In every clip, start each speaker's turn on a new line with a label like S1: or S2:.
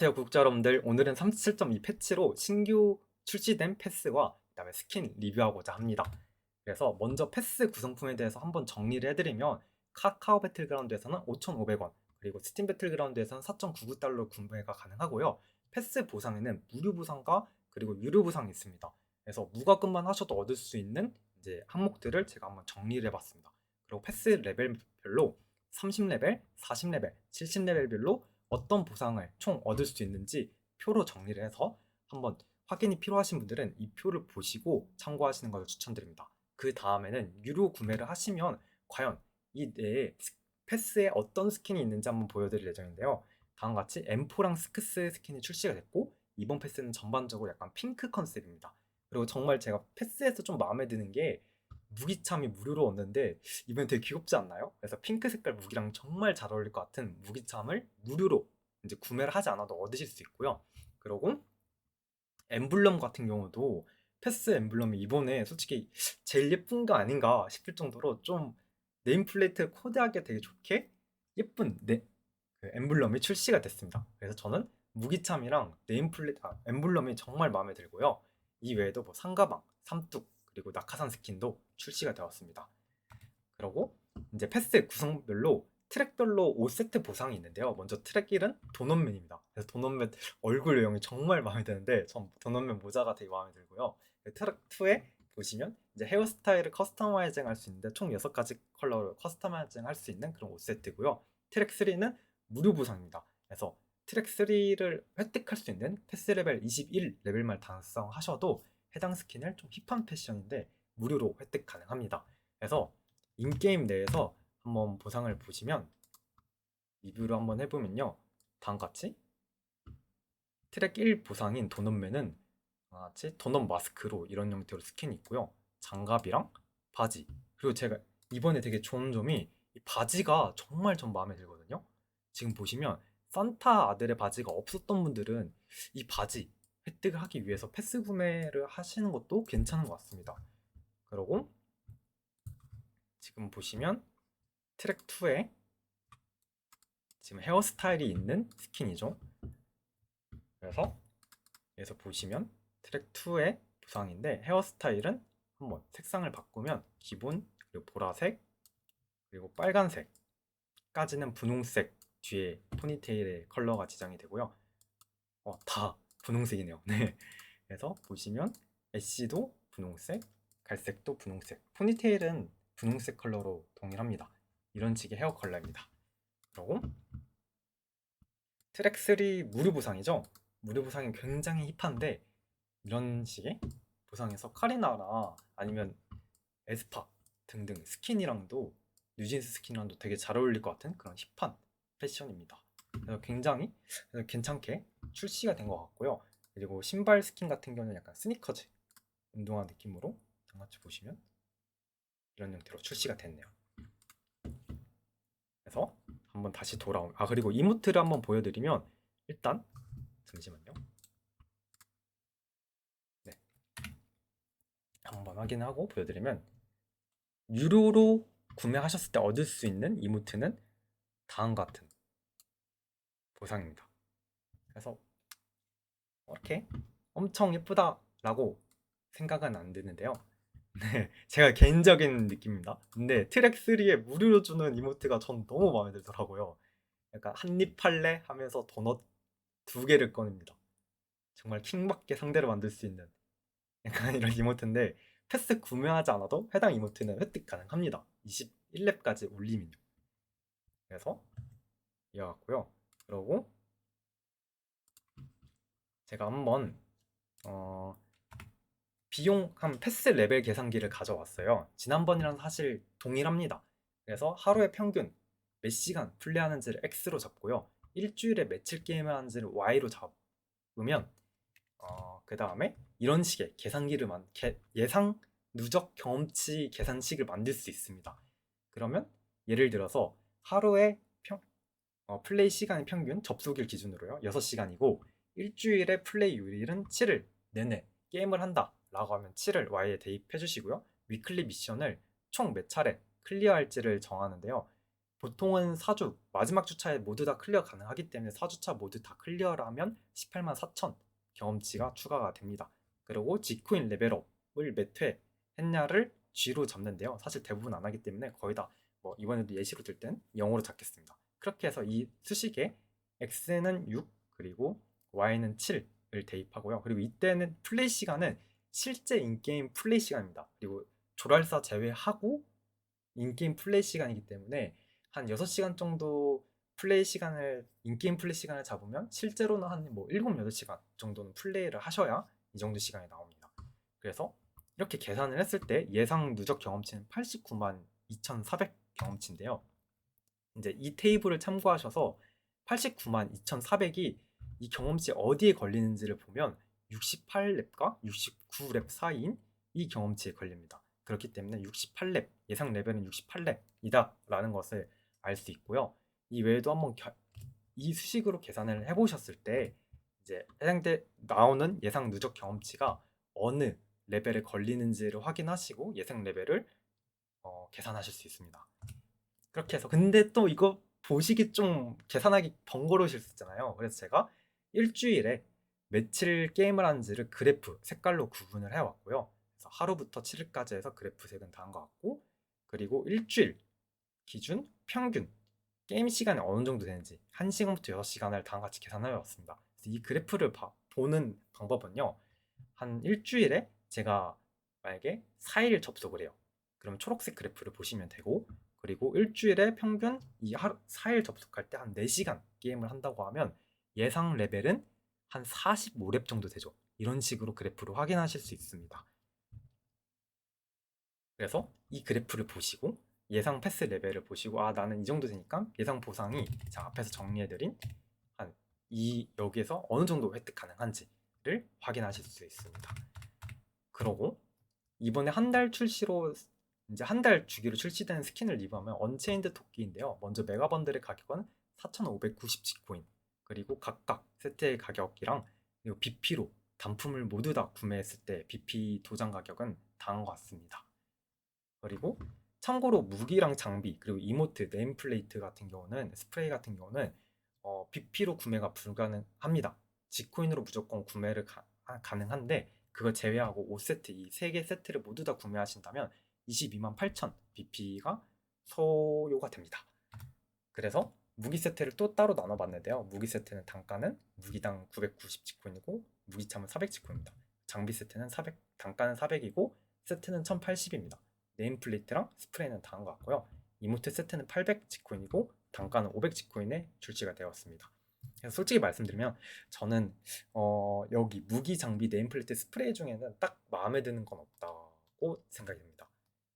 S1: 안녕하세요 구독자 여러분들 오늘은 37.2 패치로 신규 출시된 패스와 그다음에 스킨 리뷰하고자 합니다. 그래서 먼저 패스 구성품에 대해서 한번 정리를 해드리면 카카오 배틀그라운드에서는 5,500원 그리고 스팀 배틀그라운드에서는 4.99달러 구매가 가능하고요. 패스 보상에는 무료 보상과 그리고 유료 보상이 있습니다. 그래서 무과금만 하셔도 얻을 수 있는 이제 항목들을 제가 한번 정리를 해봤습니다. 그리고 패스 레벨별로 30레벨, 40레벨, 70레벨별로 어떤 보상을 총 얻을 수 있는지 표로 정리를 해서 한번 확인이 필요하신 분들은 이 표를 보시고 참고하시는 것을 추천드립니다. 그 다음에는 유료 구매를 하시면 과연 이 내에 패스에 어떤 스킨이 있는지 한번 보여드릴 예정인데요. 다음과 같이 M4랑 스크스 스킨이 출시가 됐고 이번 패스는 전반적으로 약간 핑크 컨셉입니다. 그리고 정말 제가 패스에서 좀 마음에 드는 게 무기참이 무료로 얻는데 이번에 되게 귀엽지 않나요? 그래서 핑크 색깔 무기랑 정말 잘 어울릴 것 같은 무기참을 무료로 이제 구매를 하지 않아도 얻으실 수 있고요. 그리고 엠블럼 같은 경우도 패스 엠블럼이 이번에 솔직히 제일 예쁜 거 아닌가 싶을 정도로 좀 네임플레이트 코디하기 되게 좋게 예쁜 네, 그 엠블럼이 출시가 됐습니다. 그래서 저는 무기참이랑 네임플레이트 아, 엠블럼이 정말 마음에 들고요. 이 외에도 뭐 상가방, 삼뚝 그리고 낙하산 스킨도 출시가 되었습니다. 그리고 이제 패스 구성별로 트랙별로 5세트 보상이 있는데요. 먼저 트랙 1은 도넛맨입니다. 그래서 도넛맨 얼굴 외형이 정말 마음에 드는데 전 도넛맨 모자가 되게 마음에 들고요. 트랙 2에 보시면 이제 헤어스타일을 커스터마이징 할 수 있는데 총 6가지 컬러로 커스터마이징 할 수 있는 그런 5세트고요. 트랙 3는 무료 보상입니다. 그래서 트랙 3를 획득할 수 있는 패스 레벨 21 레벨만 달성하셔도 해당 스킨을 좀 힙한 패션인데 무료로 획득 가능합니다. 그래서 인게임 내에서 한번 보상을 보시면 리뷰를 한번 해보면요. 다음과 같이 트랙 1 보상인 도넛맨은 같이 도넛 마스크로 이런 형태로 스킨이 있고요. 장갑이랑 바지 그리고 제가 이번에 되게 좋은 점이 이 바지가 정말 전 마음에 들거든요. 지금 보시면 산타 아들의 바지가 없었던 분들은 이 바지 획득을 하기 위해서 패스 구매를 하시는 것도 괜찮은 것 같습니다. 그리고 지금 보시면 트랙 2에 지금 헤어스타일이 있는 스킨이죠. 그래서 여기서 보시면 트랙 2의 부상인데 헤어스타일은 한번 색상을 바꾸면 기본 그리고 보라색 그리고 빨간색까지는 분홍색 뒤에 포니테일의 컬러가 지정이 되고요. 어, 다 분홍색이네요. 네. 그래서 보시면 애쉬도 분홍색, 갈색도 분홍색. 포니테일은 분홍색 컬러로 동일합니다. 이런 식의 헤어 컬러입니다. 그리고 트랙 3 무료 보상이죠. 무료 보상이 굉장히 힙한데 이런 식의 보상에서 카리나나 아니면 에스파 등등 스킨이랑도 뉴진스 스킨이랑도 되게 잘 어울릴 것 같은 그런 힙한 패션입니다. 그래서 굉장히 괜찮게 출시가 된 것 같고요. 그리고 신발 스킨 같은 경우는 약간 스니커즈 운동화 느낌으로 같이 보시면 이런 형태로 출시가 됐네요. 그래서 한번 다시 돌아온 아 그리고 이모트를 한번 보여드리면 일단 잠시만요. 네, 한번 확인하고 보여드리면 유료로 구매하셨을 때 얻을 수 있는 이모트는 다음 같은 보상입니다. 그래서 이렇게 엄청 예쁘다라고 생각은 안 드는데요. 네, 제가 개인적인 느낌입니다. 근데 트랙 3에 무료로 주는 이모트가 전 너무 마음에 들더라고요. 약간 한입 팔래 하면서 도넛 두 개를 꺼냅니다. 정말 킹받게 상대를 만들 수 있는 약간 이런 이모트인데 패스 구매하지 않아도 해당 이모트는 획득 가능합니다. 21렙까지 올리면요. 그래서 이어 같고요. 그리고 제가 한번 어, 비용 한 패스 레벨 계산기를 가져왔어요. 지난번이랑 사실 동일합니다. 그래서 하루에 평균 몇 시간 플레이하는지를 X로 잡고요. 일주일에 며칠 게임을 하는지를 Y로 잡으면 어, 그 다음에 이런 식의 계산기를 만 개, 예상 누적 경험치 계산식을 만들 수 있습니다. 그러면 예를 들어서 하루에 어, 플레이 시간이 평균 접속일 기준으로요. 6시간이고 일주일에 플레이 요일은 7일 내내 게임을 한다 라고 하면 7을 Y에 대입해 주시고요. 위클리 미션을 총 몇 차례 클리어할지를 정하는데요. 보통은 4주 마지막 주차에 모두 다 클리어 가능하기 때문에 4주차 모두 다 클리어라면 18만 4천 경험치가 추가가 됩니다. 그리고 지코인 레벨업을 몇 회 했냐를 G로 잡는데요. 사실 대부분 안 하기 때문에 거의 다 뭐 이번에도 예시로 들땐 0으로 잡겠습니다. 그렇게 해서 이 수식에 X는 6 그리고 Y는 7을 대입하고요. 그리고 이때는 플레이 시간은 실제 인게임 플레이 시간입니다. 그리고 조랄사 제외하고 인게임 플레이 시간이기 때문에 한 6시간 정도 플레이 시간을 인게임 플레이 시간을 잡으면 실제로는 한 뭐 7, 8시간 정도는 플레이를 하셔야 이 정도 시간이 나옵니다. 그래서 이렇게 계산을 했을 때 예상 누적 경험치는 89만 2,400 경험치인데요. 이제 이 테이블을 참고하셔서 89만 2,400이 이 경험치 어디에 걸리는지를 보면 68랩과 69랩 사이인 이 경험치에 걸립니다. 그렇기 때문에 68랩 예상 레벨은 68랩이다라는 것을 알 수 있고요. 이 외에도 한번 겨- 이 수식으로 계산을 해보셨을 때 이제 해당돼 나오는 예상 누적 경험치가 어느 레벨에 걸리는지를 확인하시고 예상 레벨을 어, 계산하실 수 있습니다. 그렇게 해서 근데 또 이거 보시기 좀 계산하기 번거로우실 수 있잖아요. 그래서 제가 일주일에 며칠 게임을 하는지를 그래프 색깔로 구분을 해왔고요. 그래서 하루부터 7일까지 해서 그래프 색은 다 한 것 같고 그리고 일주일 기준 평균 게임 시간이 어느 정도 되는지 1시간부터 6시간을 다 같이 계산해 왔습니다. 이 그래프를 봐- 보는 방법은요. 한 일주일에 제가 만약에 4일 접속을 해요. 그럼 초록색 그래프를 보시면 되고 그리고 일주일에 평균 이 하루 4일 접속할 때 한 4시간 게임을 한다고 하면 예상 레벨은 한 45렙 정도 되죠. 이런 식으로 그래프를 확인하실 수 있습니다. 그래서 이 그래프를 보시고 예상 패스 레벨을 보시고 아 나는 이 정도 되니까 예상 보상이 자 앞에서 정리해드린 한 이 여기에서 어느 정도 획득 가능한지를 확인하실 수 있습니다. 그러고 이번에 한 달 출시로 이제 한 달 주기로 출시된 스킨을 리뷰하면 언체인드 토끼인데요. 먼저 메가 번들의 가격은 4,590 지코인 그리고 각각 세트의 가격이랑 그리고 BP로 단품을 모두 다 구매했을 때 BP 도장 가격은 것 같습니다. 그리고 참고로 무기랑 장비 그리고 이모트, 네임플레이트 같은 경우는 스프레이 같은 경우는 어, BP로 구매가 불가능합니다. 지코인으로 무조건 구매를 가, 능한데 그걸 제외하고 5세트 이세개 세트를 모두 다 구매하신다면 22만 8천 BP가 소요가 됩니다. 그래서 무기 세트를 또 따로 나눠봤는데요. 무기 세트는 단가는 무기당 990 지코인이고 무기참은 400 지코인입니다. 장비 세트는 400 단가는 400이고 세트는 1080입니다. 네임플레이트랑 스프레이는 다한 것 같고요. 이모트 세트는 800 지코인이고 단가는 500 지코인에 출시가 되었습니다. 그래서 솔직히 말씀드리면 저는 어, 여기 무기 장비 네임플레이트 스프레이 중에는 딱 마음에 드는 건 없다고 생각이 듭니다.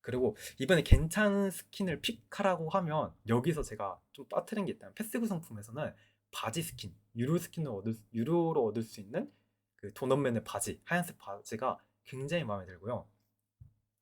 S1: 그리고 이번에 괜찮은 스킨을 픽하라고 하면 여기서 제가 좀 빠뜨린 게 있다면 패스 구성품에서는 바지 스킨 유료 스킨을 얻을 수- 유료로 얻을 수 있는 그 도넛맨의 바지 하얀색 바지가 굉장히 마음에 들고요.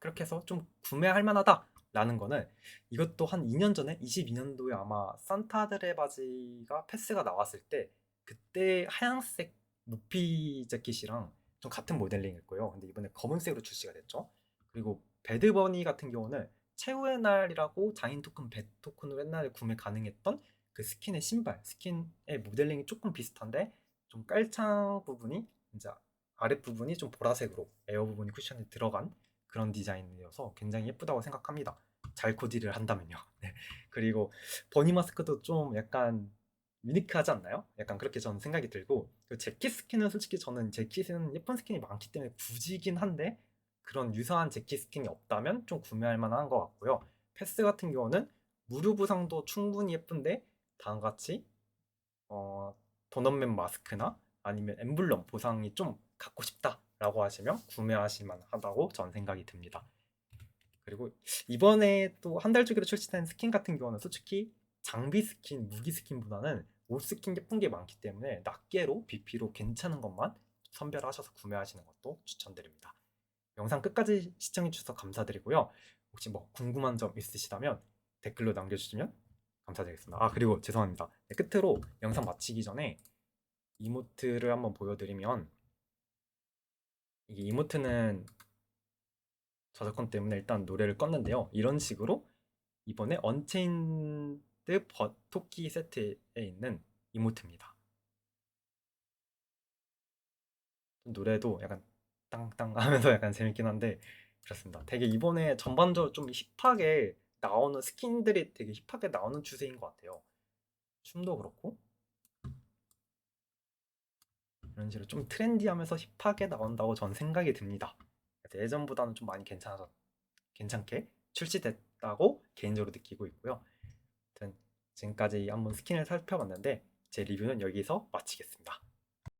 S1: 그렇게 해서 좀 구매할 만하다라는 거는 이것도 한 2년 전에 22년도에 아마 산타드레 바지가 패스가 나왔을 때 그때 하얀색 무피 재킷이랑 좀 같은 모델링일 거예요. 근데 이번에 검은색으로 출시가 됐죠. 그리고 배드버니 같은 경우는 최후의 날이라고 장인 토큰 배 토큰으로 옛날에 구매 가능했던 그 스킨의 신발 스킨의 모델링이 조금 비슷한데 좀 깔창 부분이 이제 아랫 부분이 좀 보라색으로 에어 부분이 쿠션이 들어간 그런 디자인이어서 굉장히 예쁘다고 생각합니다. 잘 코디를 한다면요. 네. 그리고 버니 마스크도 좀 약간 유니크하지 않나요? 약간 그렇게 저는 생각이 들고 그 재킷 스킨은 솔직히 저는 재킷은 예쁜 스킨이 많기 때문에 굳이긴 한데 그런 유사한 재킷 스킨이 없다면 좀 구매할 만한 것 같고요. 패스 같은 경우는 무료 부상도 충분히 예쁜데 다음과 같이 어, 도넛맨 마스크나 아니면 엠블럼 보상이 좀 갖고 싶다라고 하시면 구매하실 만하다고 전 생각이 듭니다. 그리고 이번에 또 한 달 주기로 출시된 스킨 같은 경우는 솔직히 장비 스킨, 무기 스킨보다는 옷 스킨 예쁜 게 많기 때문에 낱개로 BP로 괜찮은 것만 선별하셔서 구매하시는 것도 추천드립니다. 영상 끝까지 시청해주셔서 감사드리고요. 혹시 뭐 궁금한 점 있으시다면 댓글로 남겨주시면 감사드리겠습니다. 아 그리고 죄송합니다. 네, 끝으로 영상 마치기 전에 이모트를 한번 보여드리면 이게 이모트는 저작권 때문에 일단 노래를 껐는데요. 이런 식으로 이번에 언체인 버드 버 토끼 세트에 있는 이모트입니다. 노래도 약간 땅땅 하면서 약간 재밌긴 한데 그렇습니다. 되게 이번에 전반적으로 좀 힙하게 나오는 스킨들이 되게 힙하게 나오는 추세인 것 같아요. 춤도 그렇고 이런 식으로 좀 트렌디하면서 힙하게 나온다고 전 생각이 듭니다. 예전보다는 좀 많이 괜찮아서 괜찮게 출시됐다고 개인적으로 느끼고 있고요. 지금까지 한번 스킨을 살펴봤는데 제 리뷰는 여기서 마치겠습니다.